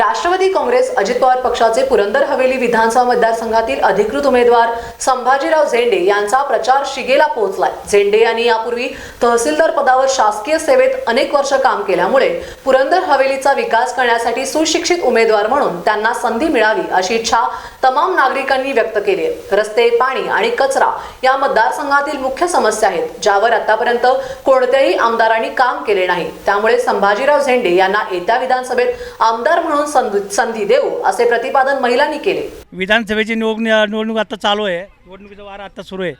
राष्ट्रवादी काँग्रेस अजित पवार पक्षाचे पुरंदर हवेली विधानसभा मतदारसंघातील अधिकृत उमेदवार संभाजीराव झेंडे यांचा प्रचार शिगेला पोहोचलाय. झेंडे यांनी यापूर्वी तहसीलदार पदावर शासकीय सेवेत अनेक वर्ष काम केल्यामुळे पुरंदर हवेलीचा विकास करण्यासाठी सुशिक्षित उमेदवार म्हणून त्यांना संधी मिळावी अशी इच्छा तमाम नागरिकांनी व्यक्त केली आहे. रस्ते पाणी आणि कचरा या मतदारसंघातील मुख्य समस्या आहेत ज्यावर आतापर्यंत कोणत्याही आमदारांनी काम केले नाही. त्यामुळे संभाजीराव झेंडे यांना येत्या विधानसभेत आमदार म्हणून संधी संधी देऊ असे प्रतिपादन महिलांनी केले. विधानसभेची निवडणूक निवडणूक आता चालू आहे. निवडणुकीचा वार आता सुरू आहे.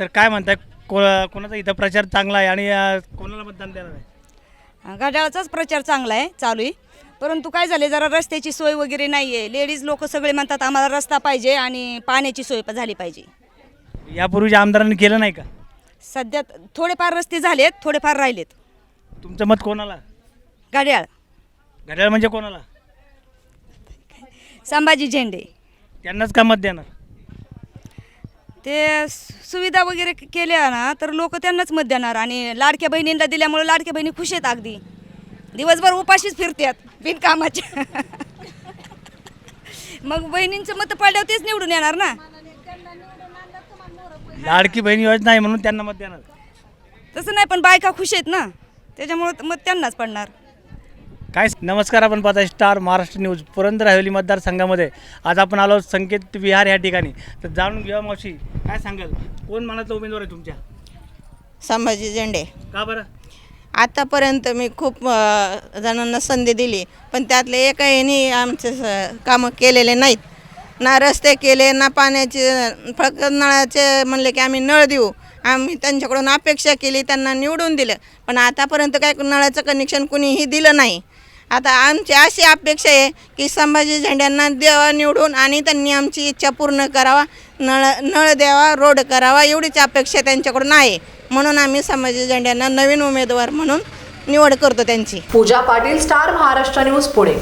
तर काय म्हणताय? को कोणाचा इथं प्रचार चांगला आहे आणि अं, कोणाला मतदान देणार आहे? घड्याळाचाच प्रचार चांगला आहे चालू आहे. परंतु काय झाले जरा रस्त्याची सोय वगैरे नाही आहे लेडीज लोक सगळे म्हणतात आम्हाला रस्ता पाहिजे आणि पाण्याची सोय पण झाली पाहिजे. यापूर्वीच्या आमदारांनी केलं नाही का? सध्या थोडेफार रस्ते झालेत थोडेफार राहिलेत. तुमचं मत कोणाला? घड्याळ घड्याळ म्हणजे कोणाला? संभाजी झेंडे. त्यांनाच का मत देणार? ते सुविधा वगैरे केल्या ना तर लोक त्यांनाच मत देणार. आणि लाडक्या बहिणींना दिल्यामुळे लाडक्या बहिणी खुश आहेत अगदी. दिवसभर उपाशीच फिरतात बिनकामाच्या. मग बहिणींचं मत पडल्यावर तेच निवडून येणार ना? लाडकी बहीण योजना आहे म्हणून त्यांना मत देणार. तसं नाही पण बायका खुश आहेत ना? त्याच्यामुळं मत त्यांनाच पडणार. काय नमस्कार आपण पाहता स्टार महाराष्ट्र न्यूज पुरंदर हवेली मतदारसंघामध्ये. आज आपण आलो संकेत विहार या ठिकाणी. तर जाणून घेऊया मावशी काय सांगाल? कोण मनाचा उमेदवार आहे तुमच्या? संभाजी झेंडे. का बरं? आतापर्यंत मी खूप अ, जणांना संधी दिली पण त्यातले एकही आमचे स- कामं केलेले नाहीत. ना रस्ते केले ना पाण्याचे फक्त नळाचे म्हणले की आम्ही नळ देऊ. आम्ही त्यांच्याकडून अपेक्षा केली त्यांना निवडून दिलं. पण आतापर्यंत काय नळाचं कनेक्शन कुणीही दिलं नाही. आता आमची अशी अपेक्षा आहे की संभाजी झेंड्यांना देवा निवडून आणि त्यांनी आमची इच्छा पूर्ण करावा नळ नळ द्यावा रोड करावा एवढीच अपेक्षा त्यांच्याकडून आहे. म्हणून आम्ही संभाजी झेंड्यांना नवीन उमेदवार म्हणून निवड करतो त्यांची. Pooja Patil star Maharashtra news Pune.